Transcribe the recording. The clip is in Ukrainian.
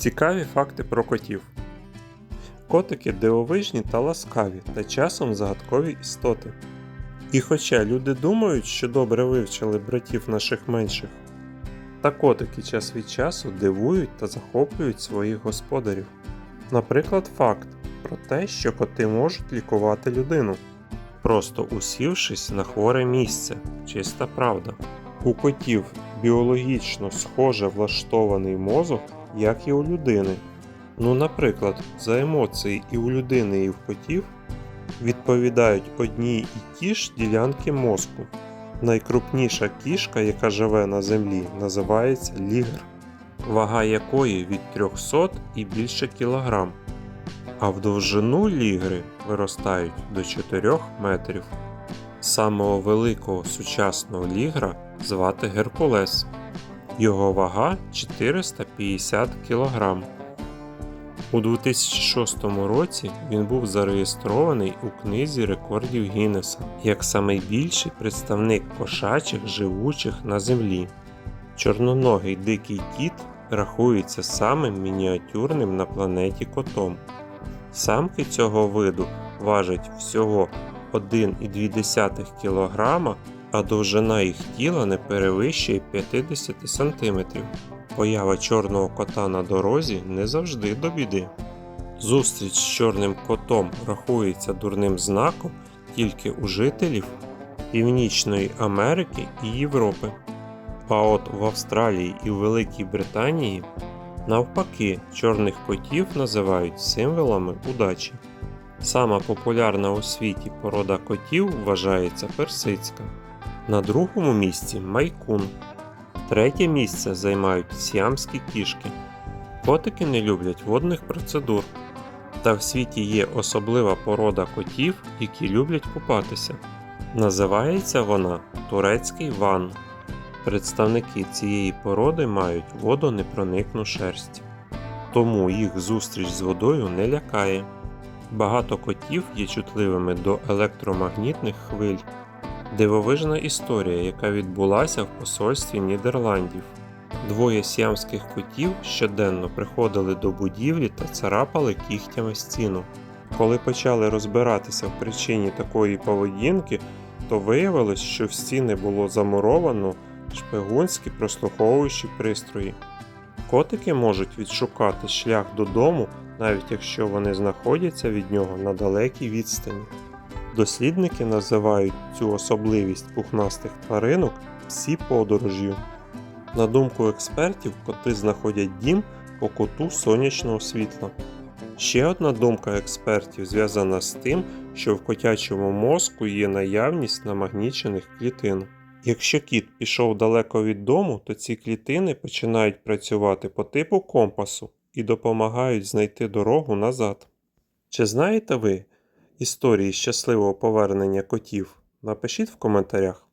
Цікаві факти про котів. Котики дивовижні та ласкаві та часом загадкові істоти. І хоча люди думають, що добре вивчили братів наших менших, та котики час від часу дивують та захоплюють своїх господарів. Наприклад, факт про те, що коти можуть лікувати людину, просто усівшись на хворе місце. Чиста правда. У котів біологічно схоже влаштований мозок, як і у людини. Ну, наприклад, за емоції і у людини, і в котів відповідають одні і ті ж ділянки мозку. Найкрупніша кішка, яка живе на землі, називається лігр, вага якої від 300 і більше кілограм, а в довжину лігри виростають до 4 метрів. Самого великого сучасного лігра звати Геркулес. Його вага 450 кг. У 2006 році він був зареєстрований у книзі рекордів Гіннеса як найбільший представник кошачих живучих на землі. Чорноногий дикий кіт рахується самим мініатюрним на планеті котом. Самки цього виду важать всього 1,2 кг, а довжина їх тіла не перевищує 50 см. Поява чорного кота на дорозі не завжди до біди. Зустріч з чорним котом рахується дурним знаком тільки у жителів Північної Америки і Європи. А от в Австралії і Великій Британії навпаки чорних котів називають символами удачі. Сама популярна у світі порода котів вважається персидська. На другому місці майкун. Третє місце займають сіамські кішки. Котики не люблять водних процедур. Та в світі є особлива порода котів, які люблять купатися. Називається вона турецький ван. Представники цієї породи мають водонепроникну шерсть. Тому їх зустріч з водою не лякає. Багато котів є чутливими до електромагнітних хвиль. Дивовижна історія, яка відбулася в посольстві Нідерландів. Двоє сіамських котів щоденно приходили до будівлі та царапали кігтями стіну. Коли почали розбиратися в причині такої поведінки, то виявилось, що в стіни було замуровано шпигунські прослуховуючі пристрої. Котики можуть відшукати шлях додому, навіть якщо вони знаходяться від нього на далекій відстані. Дослідники називають цю особливість пухнастих тваринок псі подорожю. На думку експертів, коти знаходять дім по куту сонячного світла. Ще одна думка експертів зв'язана з тим, що в котячому мозку є наявність намагнічених клітин. Якщо кіт пішов далеко від дому, то ці клітини починають працювати по типу компасу і допомагають знайти дорогу назад. Чи знаєте ви історії щасливого повернення котів? Напишіть в коментарях.